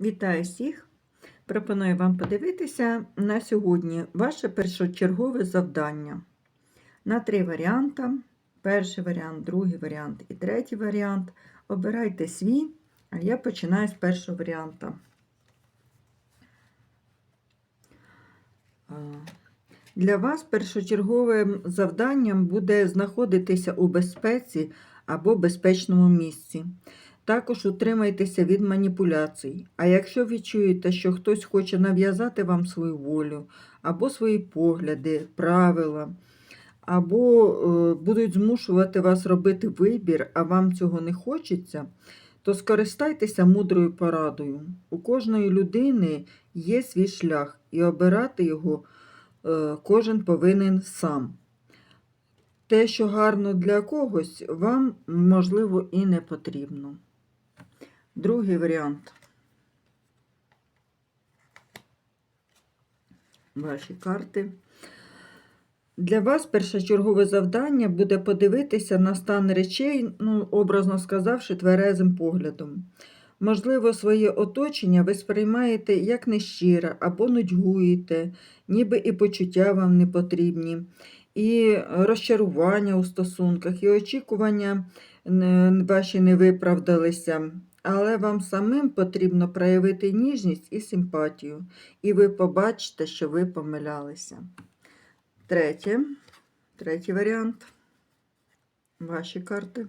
Вітаю всіх! Пропоную вам подивитися на сьогодні ваше першочергове завдання на три варіанти. Перший варіант, другий варіант і третій варіант. Обирайте свій, а я починаю з першого варіанта. Для вас першочерговим завданням буде знаходитися у безпеці або безпечному місці. Також утримайтеся від маніпуляцій. А якщо відчуєте, що хтось хоче нав'язати вам свою волю, або свої погляди, правила, або е, будуть змушувати вас робити вибір, а вам цього не хочеться, то скористайтеся мудрою порадою. У кожної людини є свій шлях, і обирати його е, кожен повинен сам. Те, що гарно для когось, вам, можливо, і не потрібно. Другий варіант. Ваші карти. Для вас першочергове завдання буде подивитися на стан речей, ну, образно сказавши, тверезим поглядом. Можливо, своє оточення ви сприймаєте як нещире або нудьгуєте, ніби і почуття вам не потрібні, і розчарування у стосунках, і очікування е, ваші не виправдалися. Але вам самим потрібно проявити ніжність і симпатію, і ви побачите, що ви помилялися. Третє, третій варіант. Ваші карти.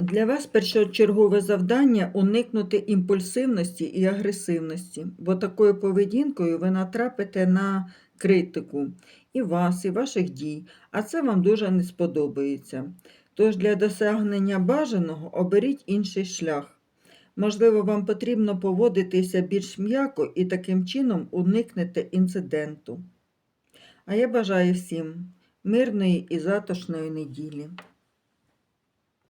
Для вас першочергове завдання уникнути імпульсивності і агресивності, бо такою поведінкою ви натрапите на критику і вас, і ваших дій, а це вам дуже не сподобається. Тож для досягнення бажаного оберіть інший шлях. Можливо, вам потрібно поводитися більш м'яко і таким чином уникнете інциденту. А я бажаю всім мирної і затишної неділі.